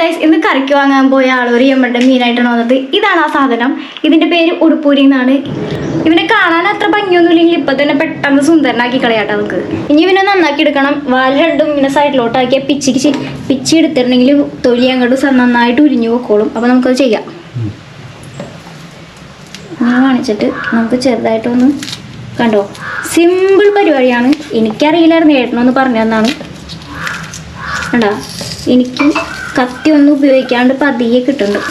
Guys ഇന്ന് കറിക്ക് വാങ്ങാൻ പോയ ആളൊരു നമ്മളുടെ മീനായിട്ടാണ് വന്നത്. ഇതാണ് ആ സാധനം. ഇതിന്റെ പേര് ഉടുപ്പൂരി എന്നാണ്. ഇവനെ കാണാൻ അത്ര ഭംഗിയൊന്നും ഇല്ലെങ്കിൽ ഇപ്പൊ തന്നെ പെട്ടെന്ന് സുന്ദരനാക്കി കളയാട്ടോ നമുക്ക്. ഇനി ഇവനെ നന്നാക്കി എടുക്കണം. വാൽ രണ്ടും ഇങ്ങനെ സൈഡിലോട്ടാക്കിയാൽ പിച്ചിക്ക് പിച്ചി എടുത്തിട്ടുണ്ടെങ്കിൽ തൊലി അങ്ങോട്ട് നന്നായിട്ട് ഉരിഞ്ഞു പോക്കോളും. അപ്പൊ നമുക്കത് ചെയ്യാം. അങ്ങനെ കാണിച്ചിട്ട് നമുക്ക് ചെറുതായിട്ടൊന്ന് കണ്ടോ? സിമ്പിൾ പരിപാടിയാണ്. എനിക്കറിയില്ലായിരുന്നു ഏട്ടനൊന്ന് പറഞ്ഞു തന്നാണ്. കണ്ടോ? എനിക്ക് കത്തി ഒന്നും ഉപയോഗിക്കാണ്ട് പതിയെ കിട്ടുന്നുണ്ട്.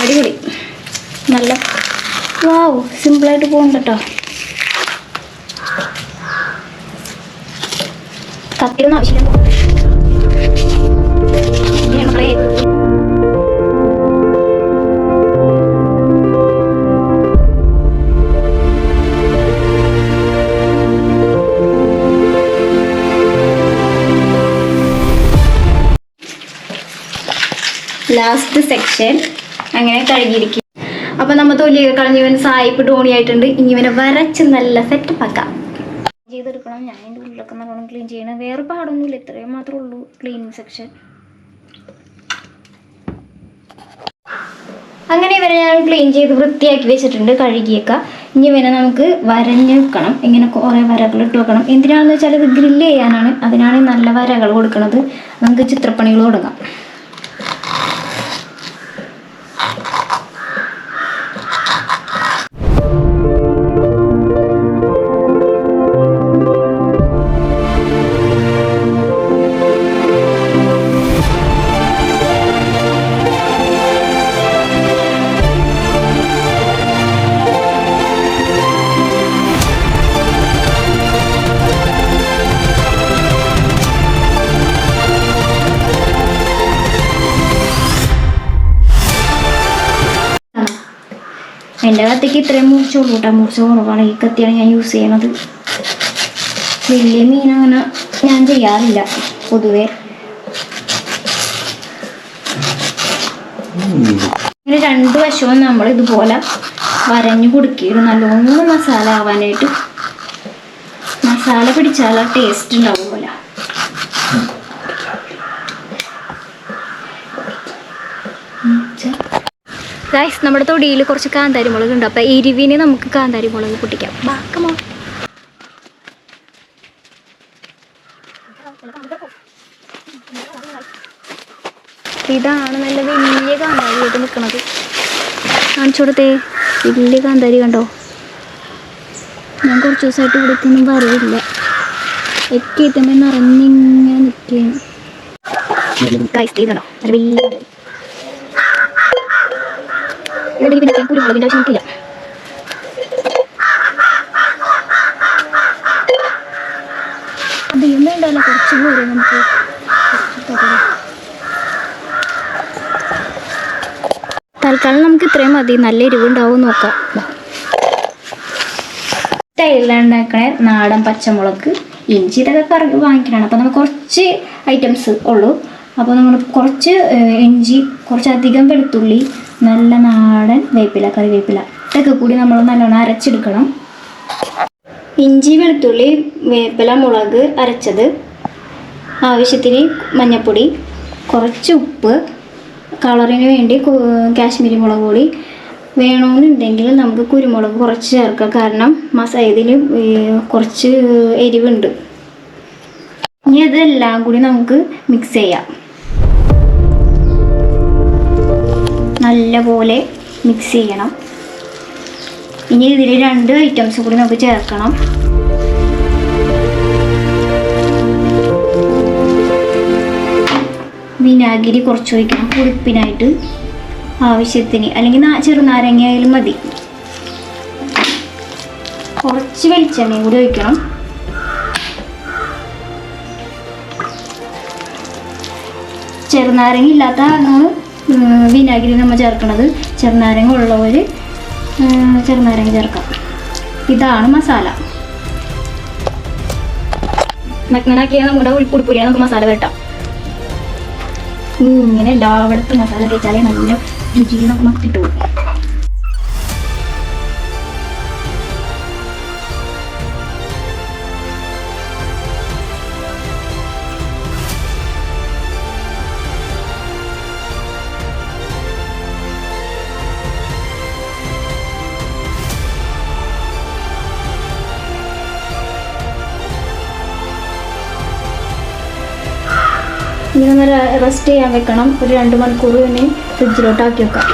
അടിപൊളി. നല്ല. വാവ് സിമ്പിളായിട്ട് പോകുന്നുണ്ട് കേട്ടോ കത്തിയൊന്നും ആവശ്യമില്ല. ലാസ്റ്റ് സെക്ഷൻ അങ്ങനെ കഴുകിയിരിക്കും. അപ്പൊ നമ്മൾ തൊലിയൊക്കെ കളഞ്ഞ് ഇവൻ സായിപ്പ് ഡോണി ആയിട്ടുണ്ട്. ഇനി ഇവനെ വരച്ച് നല്ല സെറ്റപ്പ് ആക്കാം. ചെയ്തെടുക്കണം. ഞാൻ എന്റെ ഉള്ളിലൊക്കെ നല്ലോണം ക്ലീൻ ചെയ്യണം. വേറെ പാടൊന്നുമില്ല. ഇത്രയും മാത്രമേ ഉള്ളൂ ക്ലീനിങ് സെക്ഷൻ അങ്ങനെ ഇവരെ ഞാൻ ക്ലീൻ ചെയ്ത് വൃത്തിയാക്കി വെച്ചിട്ടുണ്ട്. കഴുകിയേക്ക. ഇനി ഇവനെ നമുക്ക് വരഞ്ഞ് വെക്കണം. ഇങ്ങനെ കുറേ വരകൾ ഇട്ട് വെക്കണം. എന്തിനാണെന്ന് വെച്ചാൽ ഇത് ഗ്രില്ല് ചെയ്യാനാണ്. അതിനാണ് നല്ല വരകൾ കൊടുക്കുന്നത് നമുക്ക് ചിത്രപ്പണികൾ തുടങ്ങാം. എന്റെ കത്തിക്ക് ഇത്രയും മൂർച്ചുള്ളൂ കേട്ടോ. മൂർച്ച കുറവാണ്. ഈ കത്തിയാണ് ഞാൻ യൂസ് ചെയ്യണത്. വലിയ മീൻ അങ്ങനെ ഞാൻ ചെയ്യാറില്ല പൊതുവേ. ഇങ്ങനെ രണ്ട് വശവും നമ്മൾ ഇതുപോലെ വരഞ്ഞു കൊടുക്കിയിട്ട് നല്ലോണം മസാല ആവാനായിട്ട്. മസാല പിടിച്ചാൽ ടേസ്റ്റ് ഉണ്ടാവും പോലെ ഗൈസ് നമ്മുടെ തൊടിയിൽ കുറച്ച് കാന്താരി മുളക് ഉണ്ട് അപ്പൊ എരിവിന് നമുക്ക് കാന്താരി മുളക് പൊട്ടിക്കാം ബാക്കമോ ഇതാണ് നല്ല വലിയ കാന്താരി ആയിട്ട് നിൽക്കുന്നത് കാണിച്ചു കൊടുത്തേ. വലിയ കാന്താരി കണ്ടോ? ഞാൻ കുറച്ച് ദിവസമായിട്ട് ഇവിടെ ഒന്നും പറയില്ല തന്നെ നിറഞ്ഞിങ്ങനെ നിൽക്കുകയാണ്. വലിയ കാന്താരി ഇവിടെ ഒരു കുരുമുളകിന്റെ ആവശ്യം നമുക്കില്ല അധികം വേണ്ടല്ലോ കുറച്ച് പോരെ നമുക്ക്. തൽക്കാലം നമുക്ക് ഇത്രയും മതി. നല്ല എരിവുണ്ടാവും നോക്കാം. സ്റ്റൈലുണ്ടാക്കണ നാടൻ പച്ചമുളക് ഇഞ്ചി ഇതൊക്കെ കറി വാങ്ങിക്കണം അപ്പോൾ നമുക്ക് കുറച്ച് ഐറ്റംസ് ഉള്ളൂ. അപ്പോൾ നമ്മൾ കുറച്ച് ഇഞ്ചി കുറച്ചധികം വെളുത്തുള്ളി നല്ല നാടൻ വേപ്പില കറിവേപ്പില. ഇതൊക്കെ കൂടി നമ്മൾ നല്ലോണം അരച്ചെടുക്കണം. ഇഞ്ചി വെളുത്തുള്ളി വേപ്പില മുളക് അരച്ചത്. ആവശ്യത്തിന് മഞ്ഞൾപ്പൊടി കുറച്ച് ഉപ്പ് കളറിന് വേണ്ടി കാശ്മീരി മുളക് പൊടി. വേണമെന്നുണ്ടെങ്കിൽ നമുക്ക് കുരുമുളക് കുറച്ച് ചേർക്കാം. കാരണം മസ ഇതിൽ കുറച്ച് എരിവുണ്ട്. ഇനി അതെല്ലാം കൂടി നമുക്ക് മിക്സ് ചെയ്യാം. നല്ലപോലെ മിക്സ് ചെയ്യണം. ഇനി ഇതിൽ രണ്ട് ഐറ്റംസ് കൂടി നമുക്ക് ചേർക്കണം. വിനാഗിരി കുറച്ച് ഒഴിക്കണം. പുളിപ്പിനായിട്ട് ആവശ്യത്തിന്. അല്ലെങ്കിൽ ചെറുനാരങ്ങ ആയാലും മതി. കുറച്ച് വെളിച്ചെണ്ണയും കൂടി ഒഴിക്കണം. ചെറുനാരങ്ങ ഇല്ലാത്ത ആണ് വിനാഗിരി നമ്മൾ ചേർക്കണത്. ചെറുനാരങ്ങ ഉള്ളവർ ചെറുനാരങ്ങ ചേർക്കാം. ഇതാണ് മസാല. നഗ്നനാക്കിയാൽ നമ്മുടെ ഉൾപ്പുടിപ്പുരിയാൽ നമുക്ക് മസാല വരട്ടാം ഇങ്ങനെ എല്ലായിടത്തും മസാല തേച്ചാലേ നല്ല രുചിയിൽ നമുക്ക് കിട്ടുള്ളൂ ഇങ്ങനെ റെസ്റ്റ് ചെയ്യാൻ വെക്കണം. ഒരു രണ്ട് മണിക്കൂർ ഇനി ഫ്രിഡ്ജിലോട്ട് ആക്കി വെക്കാം.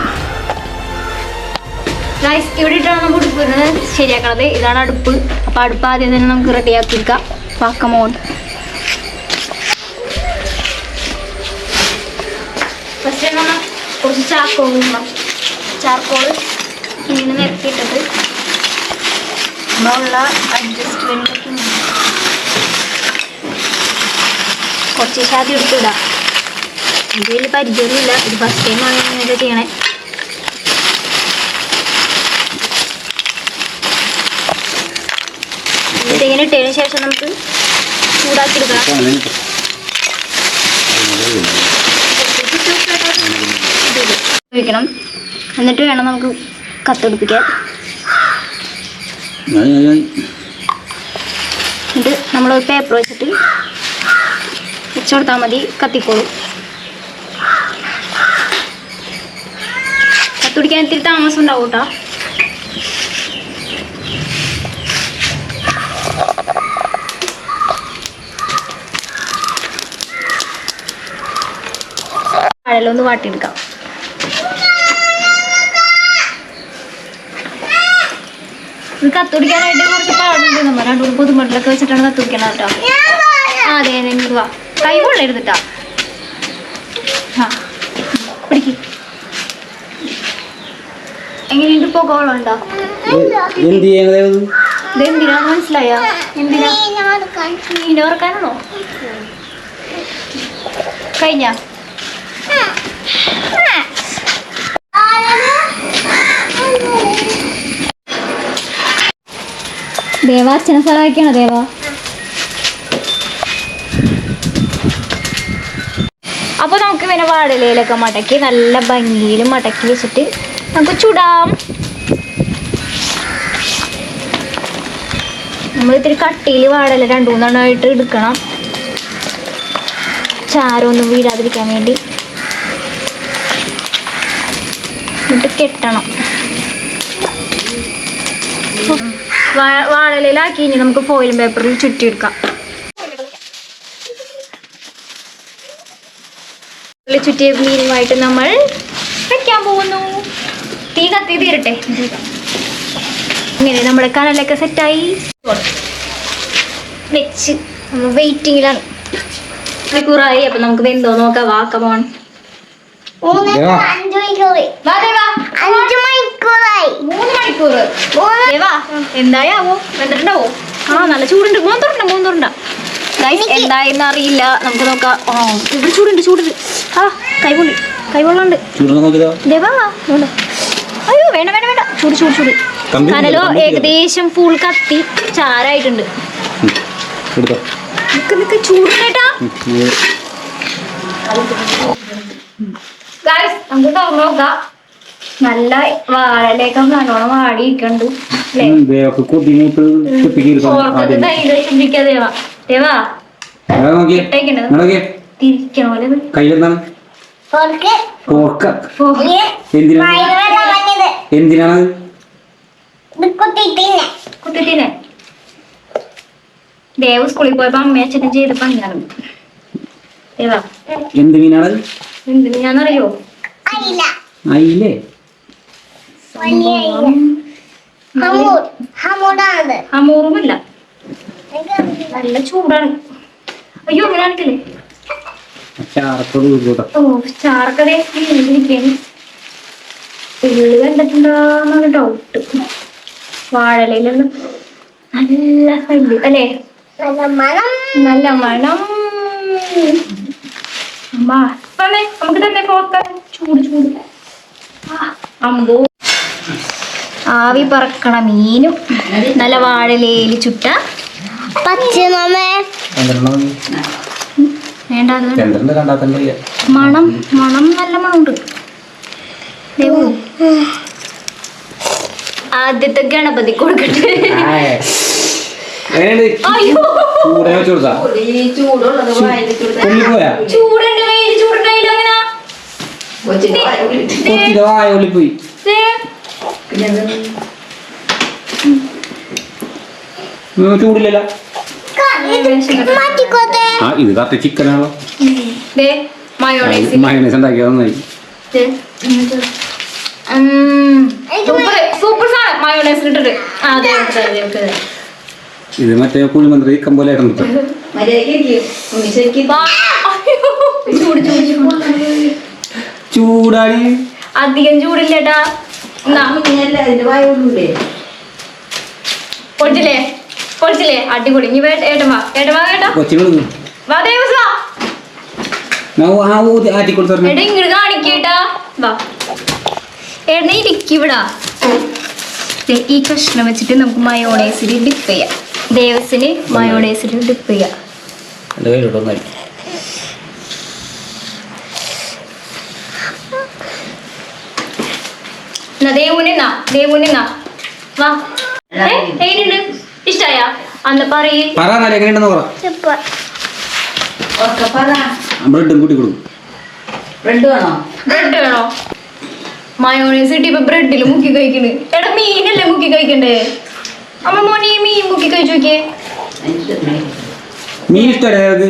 റൈസ് ഇവിടെ ഇട്ടാണ് നമുക്ക് ഉടുപ്പ് വരുന്നത് ശരിയാക്കണത്. ഇതാണ് അടുപ്പ്. അപ്പോൾ അടുപ്പ് ആദ്യം തന്നെ നമുക്ക് റെഡിയാക്കി വെക്കാം. പാക്കമോൺ ഫസ്റ്റ് നമ്മൾ കുറച്ച് ചാർക്കോൾ ഇടണം. ചാർക്കോൾ ഇങ്ങനെ നിരത്തിയിട്ടത് നമ്മളുള്ള അഡ്ജസ്റ്റ്മെന്റൊക്കെ കുറച്ച് ശാതി എടുത്തിടാം ഇതിൽ പരിചയമൊന്നുമില്ല ഇത് ഫസ്റ്റ് ടൈമാണ് ഇങ്ങനെ ചെയ്യണേ. ഇതിങ്ങനെ ഇട്ടതിന് ശേഷം നമുക്ക് ചൂടാക്കി ഉപയോഗിക്കണം എന്നിട്ട് വേണം നമുക്ക് കത്തെടുപ്പിക്കാൻ. എന്നിട്ട് നമ്മൾ പേപ്പർ വെച്ചിട്ട് വെച്ചു കൊടുത്താൽ മതി. കത്തിക്കോളും. കത്തുപിടിക്കാൻ ഇത്തിരി താമസം ഉണ്ടാവും കേട്ടോ വാഴലൊന്ന് വാട്ടിയെടുക്കാം കത്തുടിക്കാനായിട്ട് കുറച്ച് പാടുണ്ട് നമ്മൾ രണ്ടു പുതുമട്ടിലൊക്കെ വെച്ചിട്ടാണ് കത്തുടിക്കണം കേട്ടോ. അതെ അതെ വാ. കൈ കൊള്ളരുത് ആ എങ്ങനെയുണ്ട് ഇപ്പോൾ കോളുണ്ടോ എന്ത് ചെയ്യുന്നത് ഇത് മനസ്സിലായോ? എന്തിനാ? മീൻ വറക്കാനാണോ കഴിഞ്ഞ? ദേവ അച്ഛനെ സഹായിക്കണോ ദേവ? അപ്പോൾ നമുക്ക് പിന്നെ വാടലയിലൊക്കെ മടക്കി നല്ല ഭംഗിയിൽ മടക്കി വെച്ചിട്ട് നമുക്ക് ചുടാം. നമ്മൾ ഇത്തിരി കട്ടിയിൽ വാടല രണ്ടു മൂന്നെണ്ണമായിട്ട് എടുക്കണം. ചാരമൊന്നും വീഴാതിരിക്കാൻ വേണ്ടി. എന്നിട്ട് കെട്ടണം. വാഴലയിലാക്കി ഇനി നമുക്ക് ഫോയിൽ പേപ്പറിൽ ചുറ്റിയെടുക്കാം. ചുറ്റിയ മീനുമായിട്ട് നമ്മൾ വെക്കാൻ പോകുന്നു. തീ കത്തി തീരട്ടെ ഇങ്ങനെ നമ്മുടെ കനലൊക്കെ സെറ്റായി. വെച്ച് നമ്മൾ വെയിറ്റിങ്ങിലാണ്. മണിക്കൂറായി അപ്പൊ നമുക്ക് വെന്തോ നോക്കാം. മൂന്ന് എന്തായാവോ വെന്തിട്ടുണ്ടാവോ? ആ നല്ല ചൂടുണ്ട്. മൂന്ന് എന്തായെന്ന് അറിയില്ല. നമുക്ക് നോക്കാം. ആ ഇവിടെ ചൂടുണ്ട് ചൂടുണ്ട്. ആ കൈപൊള്ളി കൈപൊള്ളാണ്ട് ദേവാ അയ്യോ വേണ്ട വേണ്ട വേണ്ട. ചൂട് ചൂട് ചൂട്. കനലോ ഏകദേശം ഫുൾ കത്തി ചാരായിട്ടുണ്ട്. നിക്ക് നമുക്ക് തുറന്നു നല്ല വാഴയിലേക്ക് നല്ലോണം വാടിയിരിക്കണ്ട് തിരിക്കണ പോലെ ഓ, എന്തിനാണ്? എന്തിനാണ്? ദേവ് സ്കൂളിൽ പോയപ്പോ അമ്മ അച്ഛനും ചെയ്തപ്പോ അങ്ങനെ ദേവാ എന്ത് മീനാണ്? എന്ത് മീനാന്നറിയോ? അയിലേ. ഹമൂറുമില്ല. നല്ല ചൂടാണ്. അയ്യോ അങ്ങനെ കാണിക്കല്ലേ? കൂട്ടോ ഓ ഇരിക്കാണ് ഡൗട്ട് നല്ല അല്ലേ? നല്ല മണം. അമ്മ തന്നെ നമുക്ക് തന്നെ പോക്കാൻ ചൂട് ചൂട്. ആ, അമ്പോ. ആവി പറക്കണ മീനും നല്ല വാഴലേലി ചുട്ട ചന്ദ്രനെ വേണ്ട. മണം മണം നല്ല മണമുണ്ട്. ദേവു ആദ്യത്തെ ഗണപതി കൊടുക്കട്ടെ. ചൂടില്ലല്ലോ. ആ ഇത് കത്തി. ദേ മയോണൈസ്. മയോണൈസ് ഉണ്ടാക്കിയത് നന്നായി. സൂപ്പർ സാധനം. മയോണൈസിൽ ഇട്ടിട്ട്. അതെ അതെ ഇത് മറ്റേ കുഴിമന്ത്രി കമ്പോലെ ചൂടാടി അധികം ചൂടില്ലേട്ടാ എന്നാ. പൊളിച്ചില്ലേ? അടിപൊളി. ഇനി ഏട്ടൻ വാ. ഏട്ടൻ വാ കേട്ടാ. വാ ദേവസ് ഇങ്ങോട്ട് കാണിക്കേട്ടാ ഏട്ടനെ ഇരിക്കിവിടാ ഈ കഷ്ണം വെച്ചിട്ട് നമുക്ക് മയോണൈസിൽ ഡിപ്പ് ചെയ്യാം. ദേവസിന് മയോണൈസിൽ ഡിപ്പ് ചെയ്യാം. ദേവുനെന്നാ ദേവുനെന്നാ വാ. ഏ, എങ്ങനെയുണ്ട്? ഇഷ്ടായ? അന്ന് പറയ്. പറ എന്നാലും എങ്ങനെയുണ്ടെന്ന് പറ. ബ്രെഡും കൂട്ടി കൊടുക്കും. ബ്രെഡ് വേണോ? ബ്രെഡ് വേണോ? മയോണൈസ് ബ്രെഡിൽ മുക്കി കഴിക്കണ്. എടാ മീനല്ലേ മുക്കി കഴിക്കണ്ടേ? അമ്മ മോനെ ഈ മീൻ മുക്കി കഴിച്ചു നോക്കിയേ. മീൻ ഇഷ്ടമല്ലേ.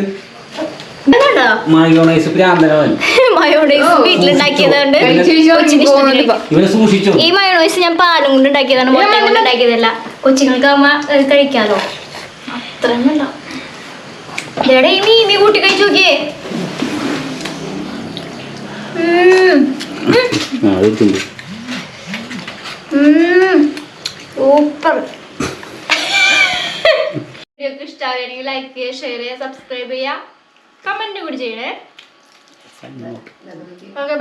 മയോണൈസ് പ്രാന്തനവൻ മയോണൈസ് വീട്ടിലുണ്ടാക്കിയതുകൊണ്ട് കൊച്ചിന് ഇഷ്ടത്തില്ല. ഇവനെ സൂക്ഷിച്ചു? ഈ മയോണൈസ് ഞാൻ പാലും കൊണ്ട് ഉണ്ടാക്കിയതാണ് മുട്ട കൊണ്ട് ഉണ്ടാക്കിയതല്ല. കൊച്ചുങ്ങൾക്ക് ആവുമ്പോ അത് കഴിക്കാലോ അത്രയൊന്നുമല്ല ഇതെടാ ഈ മീൻ കൂട്ടി കഴിച്ചു നോക്കിയേ. സൂപ്പർ. വീഡിയോക്ക് ഇഷ്ടമാണെങ്കിൽ ലൈക്ക് ചെയ്യുക ഷെയർ ചെയ്യുക സബ്സ്ക്രൈബ് ചെയ്യുക. കമന്റ് കൂടി ചെയ്യണേ. ഓക്കെ